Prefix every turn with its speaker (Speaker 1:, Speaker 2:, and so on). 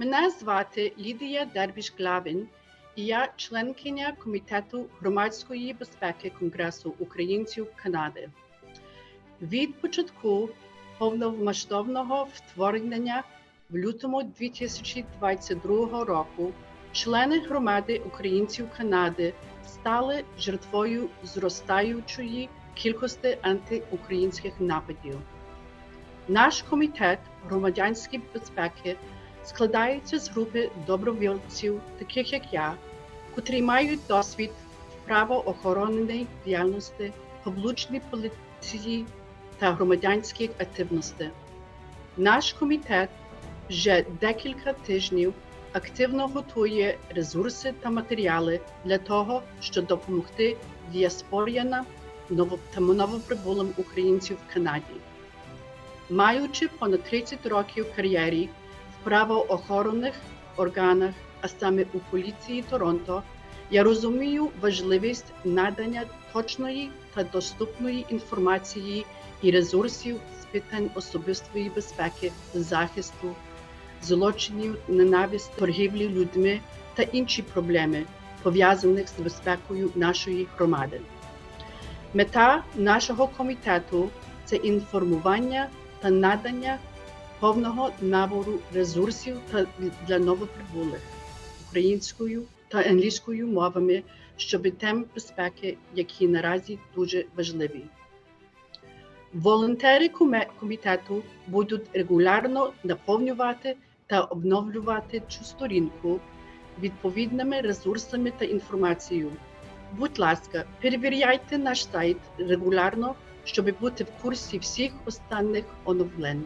Speaker 1: Мене звати Лідія Дербіш Главін, і я членкиня Комітету громадської безпеки Конгресу українців Канади. Від початку повномасштабного вторгнення в лютому 2022 року члени громади українців Канади стали жертвою зростаючої кількості антиукраїнських нападів. Наш комітет громадянської безпеки складається з групи добровольців, таких як я, котрі мають досвід в правоохоронній діяльності, публічній поліції та громадянських активності. Наш комітет вже декілька тижнів активно готує ресурси та матеріали для того, щоб допомогти діаспоріянам ново- та новоприбулим українців в Канаді. Маючи понад 30 років кар'єрі правоохоронних органах, а саме у поліції Торонто, я розумію важливість надання точної та доступної інформації і ресурсів з питань особистої безпеки, захисту, злочинів, ненависті, торгівлі людьми та інші проблеми, пов'язаних з безпекою нашої громади. Мета нашого комітету це інформування та надання повного набору ресурсів для новоприбулих українською та англійською мовами щодо тем безпеки, які наразі дуже важливі. Волонтери комітету будуть регулярно наповнювати та обновлювати цю сторінку відповідними ресурсами та інформацією. Будь ласка, перевіряйте наш сайт регулярно, щоб бути в курсі всіх останніх оновлень.